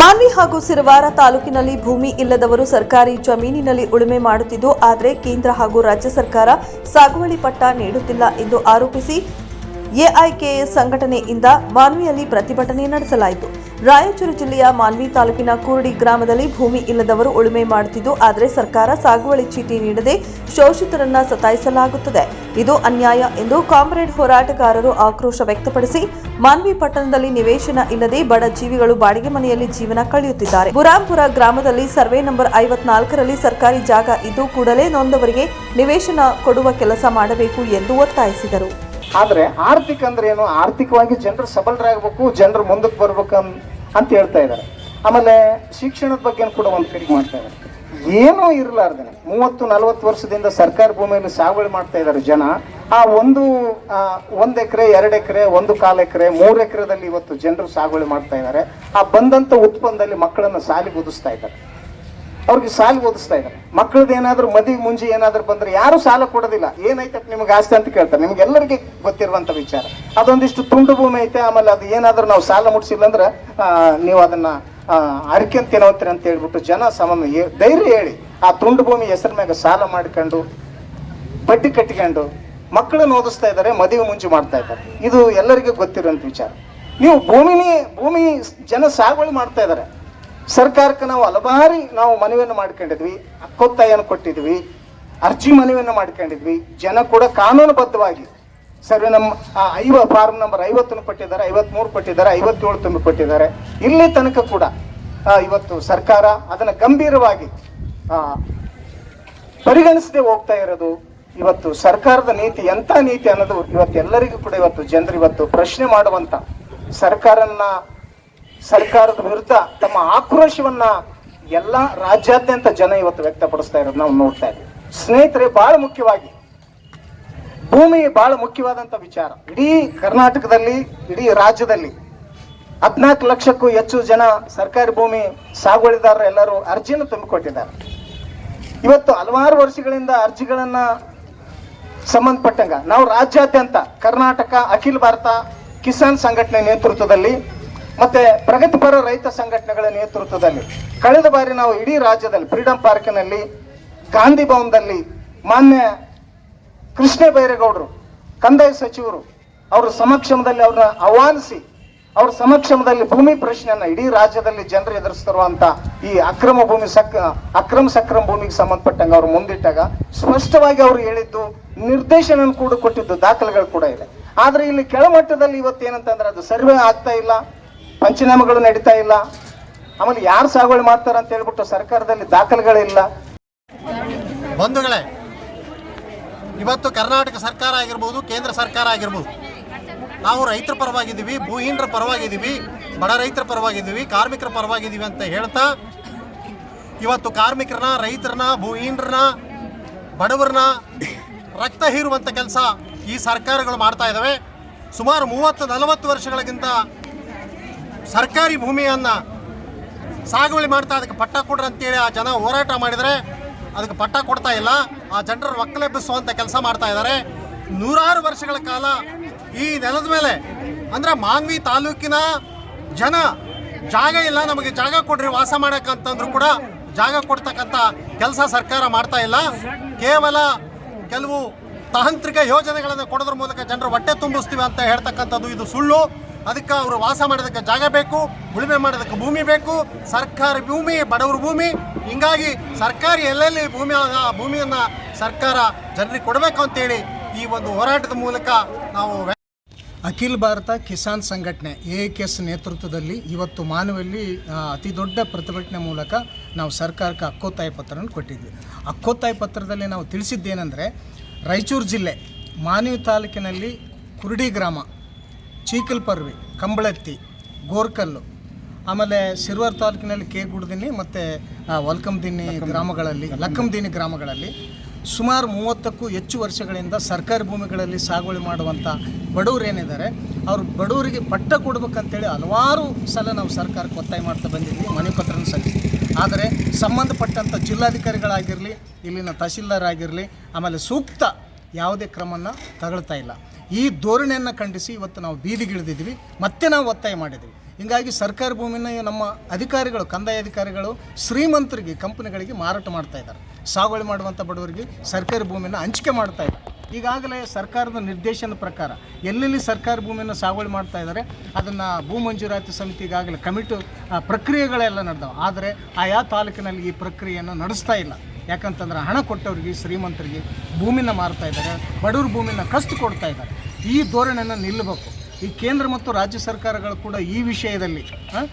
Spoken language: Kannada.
ಮಾನ್ವಿ ಹಾಗೂ ಸಿರವಾರ ತಾಲೂಕಿನಲ್ಲಿ ಭೂಮಿ ಇಲ್ಲದವರು ಸರ್ಕಾರಿ ಜಮೀನಿನಲ್ಲಿ ಉಳುಮೆ ಮಾಡುತ್ತಿದ್ದು, ಆದರೆ ಕೇಂದ್ರ ಹಾಗೂ ರಾಜ್ಯ ಸರ್ಕಾರ ಸಾಗುವಳಿ ಪಟ್ಟ ನೀಡುತ್ತಿಲ್ಲ ಎಂದು ಆರೋಪಿಸಿ ಎಐಕೆಎಸ್ ಸಂಘಟನೆಯಿಂದ ಮಾನ್ವಿಯಲ್ಲಿ ಪ್ರತಿಭಟನೆ ನಡೆಸಲಾಯಿತು. ರಾಯಚೂರು ಜಿಲ್ಲೆಯ ಮಾನ್ವಿ ತಾಲೂಕಿನ ಕುರುಡಿ ಗ್ರಾಮದಲ್ಲಿ ಭೂಮಿ ಇಲ್ಲದವರು ಉಳುಮೆ ಮಾಡುತ್ತಿದ್ದು, ಆದರೆ ಸರ್ಕಾರ ಸಾಗುವಳಿ ಚೀಟಿ ನೀಡದೆ ಶೋಷಿತರನ್ನ ಸತಾಯಿಸಲಾಗುತ್ತದೆ. ಇದು ಅನ್ಯಾಯ ಎಂದು ಕಾಮ್ರೇಡ್ ಹೋರಾಟಗಾರರು ಆಕ್ರೋಶ ವ್ಯಕ್ತಪಡಿಸಿ, ಮಾನ್ವಿ ಪಟ್ಟಣದಲ್ಲಿ ನಿವೇಶನ ಇಲ್ಲದೆ ಬಡ ಜೀವಿಗಳು ಬಾಡಿಗೆ ಮನೆಯಲ್ಲಿ ಜೀವನ ಕಳೆಯುತ್ತಿದ್ದಾರೆ. ಬುರಾಂಪುರ ಗ್ರಾಮದಲ್ಲಿ ಸರ್ವೆ ನಂಬರ್ ಐವತ್ನಾಲ್ಕರಲ್ಲಿ ಸರ್ಕಾರಿ ಜಾಗ ಇದ್ದು, ಕೂಡಲೇ ನೊಂದವರಿಗೆ ನಿವೇಶನ ಕೊಡುವ ಕೆಲಸ ಮಾಡಬೇಕು ಎಂದು ಒತ್ತಾಯಿಸಿದರು. ಆದ್ರೆ ಆರ್ಥಿಕ ಅಂದ್ರೆ ಏನು? ಆರ್ಥಿಕವಾಗಿ ಜನರು ಸಬಲರಾಗಬೇಕು, ಜನರು ಮುಂದಕ್ಕೆ ಬರ್ಬೇಕು ಅಂತ ಹೇಳ್ತಾ ಇದ್ದಾರೆ. ಆಮೇಲೆ ಶಿಕ್ಷಣದ ಬಗ್ಗೆ ಕೂಡ ಒಂದು ಕಡೆಗೆ ಮಾಡ್ತಾ ಇದ್ದಾರೆ. ಏನೂ ಇರಲಾರ್ದೇನೆ. ಮೂವತ್ತು, ನಲವತ್ತು ವರ್ಷದಿಂದ ಸರ್ಕಾರ ಭೂಮಿಯಲ್ಲಿ ಸಾಗುವಳಿ ಮಾಡ್ತಾ ಇದ್ದಾರೆ ಜನ. ಆ ಒಂದು ಒಂದು ಎಕರೆ, ಎರಡು ಎಕರೆ, ಒಂದು ಕಾಲು ಎಕರೆ, ಮೂರು ಎಕರೆದಲ್ಲಿ ಇವತ್ತು ಜನರು ಸಾಗುವಳಿ ಮಾಡ್ತಾ ಇದ್ದಾರೆ. ಆ ಬಂದಂತ ಉತ್ಪನ್ನದಲ್ಲಿ ಮಕ್ಕಳನ್ನು ಸಾಲಿಗೆ ಓದಿಸ್ತಾ ಇದ್ದಾರೆ. ಅವ್ರಿಗೆ ಸಾಲ ಓದಿಸ್ತಾ ಇದ್ದಾರೆ. ಮಕ್ಕಳದ್ದು ಏನಾದರೂ ಮದುವೆ ಮುಂಜಿ ಏನಾದರೂ ಬಂದ್ರೆ ಯಾರು ಸಾಲ ಕೊಡೋದಿಲ್ಲ. ಏನೈತಪ್ಪ ನಿಮ್ಗೆ ಆಸ್ತಿ ಅಂತ ಕೇಳ್ತಾರೆ. ನಿಮ್ಗೆ ಎಲ್ಲರಿಗೆ ಗೊತ್ತಿರುವಂತ ವಿಚಾರ. ಅದೊಂದಿಷ್ಟು ತುಂಡು ಭೂಮಿ ಐತೆ, ಆಮೇಲೆ ಅದು ಏನಾದರೂ ನಾವು ಸಾಲ ಮುಟ್ಸಿಲ್ಲ ಅಂದ್ರೆ ನೀವು ಅದನ್ನ ಅರಿಕೆ ಹೋಗ್ತೀರಿ ಅಂತ ಹೇಳ್ಬಿಟ್ಟು ಜನ ಸಮ ಧೈರ್ಯ ಹೇಳಿ ಆ ತುಂಡು ಭೂಮಿ ಹೆಸರ ಮ್ಯಾಗ ಸಾಲ ಮಾಡ್ಕೊಂಡು, ಬಡ್ಡಿ ಕಟ್ಟಿಕೊಂಡು ಮಕ್ಕಳನ್ನ ಓದಿಸ್ತಾ ಇದ್ದಾರೆ, ಮದುವೆ ಮುಂಚೆ ಮಾಡ್ತಾ ಇದ್ದಾರೆ. ಇದು ಎಲ್ಲರಿಗೂ ಗೊತ್ತಿರುವಂತ ವಿಚಾರ. ನೀವು ಭೂಮಿನೇ, ಭೂಮಿ ಜನ ಸಾಗುವಳಿ ಮಾಡ್ತಾ ಇದ್ದಾರೆ. ಸರ್ಕಾರಕ್ಕೆ ನಾವು ಹಲವಾರಿ ನಾವು ಮನವಿಯನ್ನು ಮಾಡ್ಕೊಂಡಿದ್ವಿ ಹಕ್ಕೊತ್ತಾಯನ್ನು ಕೊಟ್ಟಿದ್ವಿ, ಅರ್ಜಿ ಮನವಿಯನ್ನು ಮಾಡ್ಕೊಂಡಿದ್ವಿ. ಜನ ಕೂಡ ಕಾನೂನುಬದ್ಧವಾಗಿ ಸರ್ವೆ ನಮ್ಮ ಐವ ಫಾರ್ಮ್ ನಂಬರ್ ಐವತ್ತನ್ನು ಕೊಟ್ಟಿದ್ದಾರೆ, ಐವತ್ಮೂರು ಕೊಟ್ಟಿದ್ದಾರೆ, ಐವತ್ತೇಳು ತುಂಬಿ ಕೊಟ್ಟಿದ್ದಾರೆ. ಇಲ್ಲಿ ತನಕ ಕೂಡ ಇವತ್ತು ಸರ್ಕಾರ ಅದನ್ನು ಗಂಭೀರವಾಗಿ ಪರಿಗಣಿಸದೆ ಹೋಗ್ತಾ ಇರೋದು ಇವತ್ತು ಸರ್ಕಾರದ ನೀತಿ, ಎಂಥ ನೀತಿ ಅನ್ನೋದು ಇವತ್ತು ಎಲ್ಲರಿಗೂ ಕೂಡ ಇವತ್ತು ಜನರು ಇವತ್ತು ಪ್ರಶ್ನೆ ಮಾಡುವಂಥ ಸರ್ಕಾರನ್ನ ಸರ್ಕಾರದ ವಿರುದ್ಧ ತಮ್ಮ ಆಕ್ರೋಶವನ್ನ ಎಲ್ಲ ರಾಜ್ಯಾದ್ಯಂತ ಜನ ಇವತ್ತು ವ್ಯಕ್ತಪಡಿಸ್ತಾ ಇರೋದು ನಾವು ನೋಡ್ತಾ ಇದ್ದೀವಿ. ಸ್ನೇಹಿತರೆ, ಬಹಳ ಮುಖ್ಯವಾಗಿ ಭೂಮಿ ಬಹಳ ಮುಖ್ಯವಾದಂತ ವಿಚಾರ. ಇಡೀ ಕರ್ನಾಟಕದಲ್ಲಿ, ಇಡೀ ರಾಜ್ಯದಲ್ಲಿ ಹದಿನಾಲ್ಕು ಲಕ್ಷಕ್ಕೂ ಹೆಚ್ಚು ಜನ ಸರ್ಕಾರಿ ಭೂಮಿ ಸಾಗುವಳಿದಾರರು ಎಲ್ಲರೂ ಅರ್ಜಿಯನ್ನು ತುಂಬಿಕೊಟ್ಟಿದ್ದಾರೆ. ಇವತ್ತು ಹಲವಾರು ವರ್ಷಗಳಿಂದ ಅರ್ಜಿಗಳನ್ನ ಸಂಬಂಧಪಟ್ಟಂಗ ನಾವು ರಾಜ್ಯಾದ್ಯಂತ ಕರ್ನಾಟಕ, ಅಖಿಲ ಭಾರತ ಕಿಸಾನ್ ಸಂಘಟನೆ ನೇತೃತ್ವದಲ್ಲಿ ಮತ್ತೆ ಪ್ರಗತಿಪರ ರೈತ ಸಂಘಟನೆಗಳ ನೇತೃತ್ವದಲ್ಲಿ ಕಳೆದ ಬಾರಿ ನಾವು ಇಡೀ ರಾಜ್ಯದಲ್ಲಿ ಫ್ರೀಡಂ ಪಾರ್ಕಿನಲ್ಲಿ ಗಾಂಧಿ ಭವನದಲ್ಲಿ ಮಾನ್ಯ ಕೃಷ್ಣ ಬೈರೇಗೌಡರು, ಕಂದಾಯ ಸಚಿವರು ಅವರ ಸಮಕ್ಷಮದಲ್ಲಿ ಅವ್ರನ್ನ ಆಹ್ವಾನಿಸಿ, ಅವ್ರ ಸಮಕ್ಷಮದಲ್ಲಿ ಭೂಮಿ ಪ್ರಶ್ನೆಯನ್ನ ಇಡೀ ರಾಜ್ಯದಲ್ಲಿ ಜನರು ಎದುರಿಸ್ತಿರುವಂತ ಈ ಅಕ್ರಮ ಭೂಮಿ ಸಕ್, ಅಕ್ರಮ ಸಕ್ರಮ ಭೂಮಿಗೆ ಸಂಬಂಧಪಟ್ಟಂಗೆ ಅವ್ರು ಮುಂದಿಟ್ಟಾಗ ಸ್ಪಷ್ಟವಾಗಿ ಅವರು ಹೇಳಿದ್ದು ನಿರ್ದೇಶನ ಕೂಡ ಕೊಟ್ಟಿದ್ದು ದಾಖಲೆಗಳು ಕೂಡ ಇದೆ. ಆದ್ರೆ ಇಲ್ಲಿ ಕೆಳಮಟ್ಟದಲ್ಲಿ ಇವತ್ತೇನಂತಂದ್ರೆ ಅದು ಸರ್ವೆ ಆಗ್ತಾ ಇಲ್ಲ. ಪಂಚನಾಮಗಳು ನಡೀತಾ ಇಲ್ಲ. ಆಮೇಲೆ ಯಾರು ಸಾಗುವಳಿ ಮಾಡ್ತಾರ ಅಂತ ಹೇಳ್ಬಿಟ್ಟು ಸರ್ಕಾರದಲ್ಲಿ ದಾಖಲೆಗಳಿಲ್ಲ ಬಂಧುಗಳೇ, ಇವತ್ತು ಕರ್ನಾಟಕ ಸರ್ಕಾರ ಆಗಿರ್ಬೋದು, ಕೇಂದ್ರ ಸರ್ಕಾರ ಆಗಿರ್ಬೋದು, ನಾವು ರೈತರ ಪರವಾಗಿದ್ದೀವಿ, ಭೂಹೀನರ ಪರವಾಗಿದ್ದೀವಿ, ಬಡ ರೈತರ ಪರವಾಗಿದ್ದೀವಿ, ಕಾರ್ಮಿಕರ ಪರವಾಗಿದ್ದೀವಿ ಅಂತ ಹೇಳ್ತಾ, ಇವತ್ತು ಕಾರ್ಮಿಕರನ್ನ, ರೈತರನ್ನ, ಭೂಹೀನರನ್ನ, ಬಡವರನ್ನ ರಕ್ತ ಹೀರುವಂಥ ಕೆಲಸ ಈ ಸರ್ಕಾರಗಳು ಮಾಡ್ತಾ ಇದ್ದಾವೆ. ಸುಮಾರು ಮೂವತ್ತು ನಲವತ್ತು ವರ್ಷಗಳಿಗಿಂತ ಸರ್ಕಾರಿ ಭೂಮಿಯನ್ನು ಸಾಗುವಳಿ ಮಾಡ್ತಾ ಅದಕ್ಕೆ ಪಟ್ಟ ಕೊಡ್ರಿ ಅಂತೇಳಿ ಆ ಜನ ಹೋರಾಟ ಮಾಡಿದರೆ ಅದಕ್ಕೆ ಪಟ್ಟ ಕೊಡ್ತಾ ಇಲ್ಲ. ಆ ಜನರ ಒಕ್ಕಲೆಬ್ಬಿಸುವಂಥ ಕೆಲಸ ಮಾಡ್ತಾ ಇದ್ದಾರೆ. ನೂರಾರು ವರ್ಷಗಳ ಕಾಲ ಈ ನೆಲದ ಮೇಲೆ, ಅಂದರೆ ಮಾನ್ವಿ ತಾಲೂಕಿನ ಜನ ಜಾಗ ಇಲ್ಲ, ನಮಗೆ ಜಾಗ ಕೊಡ್ರಿ, ವಾಸ ಮಾಡೋಕ್ಕಂತಂದ್ರು ಕೂಡ ಜಾಗ ಕೊಡ್ತಕ್ಕಂಥ ಕೆಲಸ ಸರ್ಕಾರ ಮಾಡ್ತಾ ಇಲ್ಲ. ಕೇವಲ ಕೆಲವು ತಾಂತ್ರಿಕ ಯೋಜನೆಗಳನ್ನು ಕೊಡೋದ್ರ ಮೂಲಕ ಜನರು ಹೊಟ್ಟೆ ತುಂಬಿಸ್ತೀವಿ ಅಂತ ಹೇಳ್ತಕ್ಕಂಥದ್ದು ಇದು ಸುಳ್ಳು. ಅದಕ್ಕೆ ಅವರು ವಾಸ ಮಾಡೋದಕ್ಕೆ ಜಾಗ ಬೇಕು, ಉಳುಮೆ ಮಾಡೋದಕ್ಕೆ ಭೂಮಿ ಬೇಕು, ಸರ್ಕಾರಿ ಭೂಮಿ, ಬಡವರ ಭೂಮಿ. ಹಿಂಗಾಗಿ ಸರ್ಕಾರಿ ಎಲ್ಲೆಲ್ಲಿ ಭೂಮಿ ಭೂಮಿಯನ್ನು ಸರ್ಕಾರ ಜನರಿಗೆ ಕೊಡಬೇಕು ಅಂತೇಳಿ ಈ ಒಂದು ಹೋರಾಟದ ಮೂಲಕ ನಾವು ಅಖಿಲ ಭಾರತ ಕಿಸಾನ್ ಸಂಘಟನೆ, ಎ ಕೆ ಎಸ್ ನೇತೃತ್ವದಲ್ಲಿ ಇವತ್ತು ಮಾನವಲ್ಲಿ ಅತಿ ದೊಡ್ಡ ಪ್ರತಿಭಟನೆ ಮೂಲಕ ನಾವು ಸರ್ಕಾರಕ್ಕೆ ಅಕ್ಕೋತಾಯಿ ಪತ್ರವನ್ನು ಕೊಟ್ಟಿದ್ವಿ. ಅಕ್ಕೋತಾಯಿ ಪತ್ರದಲ್ಲಿ ನಾವು ತಿಳಿಸಿದ್ದೇನೆಂದರೆ, ರಾಯಚೂರು ಜಿಲ್ಲೆ, ಮಾನವಿ ತಾಲೂಕಿನಲ್ಲಿ ಕುರುಡಿ ಗ್ರಾಮ ಚೀಕಲ್ಪರ್ವಿ ಕಂಬಳತ್ತಿ ಗೋರ್ಕಲ್ಲು ಆಮೇಲೆ ಸಿರ್ವರ್ ತಾಲೂಕಿನಲ್ಲಿ ಕೆ ಗುಡ್ದಿನಿ ಮತ್ತು ವಲ್ಕಂದಿನಿ ಗ್ರಾಮಗಳಲ್ಲಿ ಲಕ್ಕಂದಿನಿ ಗ್ರಾಮಗಳಲ್ಲಿ ಸುಮಾರು ಮೂವತ್ತಕ್ಕೂ ಹೆಚ್ಚು ವರ್ಷಗಳಿಂದ ಸರ್ಕಾರಿ ಭೂಮಿಗಳಲ್ಲಿ ಸಾಗುವಳಿ ಮಾಡುವಂಥ ಬಡವರು ಏನಿದ್ದಾರೆ ಅವರು ಬಡವರಿಗೆ ಪಟ್ಟ ಕೊಡ್ಬೇಕಂತೇಳಿ ಹಲವಾರು ಸಲ ನಾವು ಸರ್ಕಾರಕ್ಕೆ ಒತ್ತಾಯ ಮಾಡ್ತಾ ಬಂದಿದ್ವಿ ಮನೆ ಪತ್ರನ ಸಲ್ಲಿಸಿ ಆದರೆ ಸಂಬಂಧಪಟ್ಟಂಥ ಜಿಲ್ಲಾಧಿಕಾರಿಗಳಾಗಿರಲಿ ಇಲ್ಲಿನ ತಹಸೀಲ್ದಾರ್ ಆಗಿರಲಿ ಆಮೇಲೆ ಸೂಕ್ತ ಯಾವುದೇ ಕ್ರಮವನ್ನು ತಗೊಳ್ತಾ ಇಲ್ಲ. ಈ ಧೋರಣೆಯನ್ನು ಖಂಡಿಸಿ ಇವತ್ತು ನಾವು ಬೀದಿಗಿಳಿದಿದ್ವಿ ಮತ್ತೆ ನಾವು ಒತ್ತಾಯ ಮಾಡಿದ್ವಿ ಹಿಂಗಾಗಿ ಸರ್ಕಾರಿ ಭೂಮಿನ ನಮ್ಮ ಅಧಿಕಾರಿಗಳು, ಕಂದಾಯ ಅಧಿಕಾರಿಗಳು ಶ್ರೀಮಂತರಿಗೆ, ಕಂಪನಿಗಳಿಗೆ ಮಾರಾಟ ಮಾಡ್ತಾ ಇದ್ದಾರೆ. ಸಾಗುವಳಿ ಮಾಡುವಂಥ ಬಡವರಿಗೆ ಸರ್ಕಾರಿ ಭೂಮಿಯನ್ನು ಹಂಚಿಕೆ ಮಾಡ್ತಾ ಇದ್ದಾರೆ ಈಗಾಗಲೇ ಸರ್ಕಾರದ ನಿರ್ದೇಶನದ ಪ್ರಕಾರ ಎಲ್ಲೆಲ್ಲಿ ಸರ್ಕಾರಿ ಭೂಮಿಯನ್ನು ಸಾಗುವಳಿ ಮಾಡ್ತಾ ಇದ್ದಾರೆ, ಅದನ್ನು ಭೂ ಮಂಜೂರಾತಿ ಸಮಿತಿ ಈಗಾಗಲೇ ಕಮಿಟಿ ಪ್ರಕ್ರಿಯೆಗಳೆಲ್ಲ ನಡೆದವು. ಆದರೆ ಆಯಾ ತಾಲೂಕಿನಲ್ಲಿ ಈ ಪ್ರಕ್ರಿಯೆಯನ್ನು ನಡೆಸ್ತಾ ಇಲ್ಲ. ಯಾಕಂತಂದ್ರೆ ಹಣ ಕೊಟ್ಟವ್ರಿಗೆ ಶ್ರೀಮಂತರಿಗೆ ಭೂಮಿನ ಮಾರ್ತಾ ಇದ್ದಾರೆ ಬಡವ್ರ ಭೂಮಿನ ಕಸ್ತು ಕೊಡ್ತಾ ಇದ್ದಾರೆ. ಈ ಧೋರಣೆಯನ್ನು ನಿಲ್ಲಬೇಕು. ಈ ಕೇಂದ್ರ ಮತ್ತು ರಾಜ್ಯ ಸರ್ಕಾರಗಳು ಕೂಡ ಈ ವಿಷಯದಲ್ಲಿ ಆ,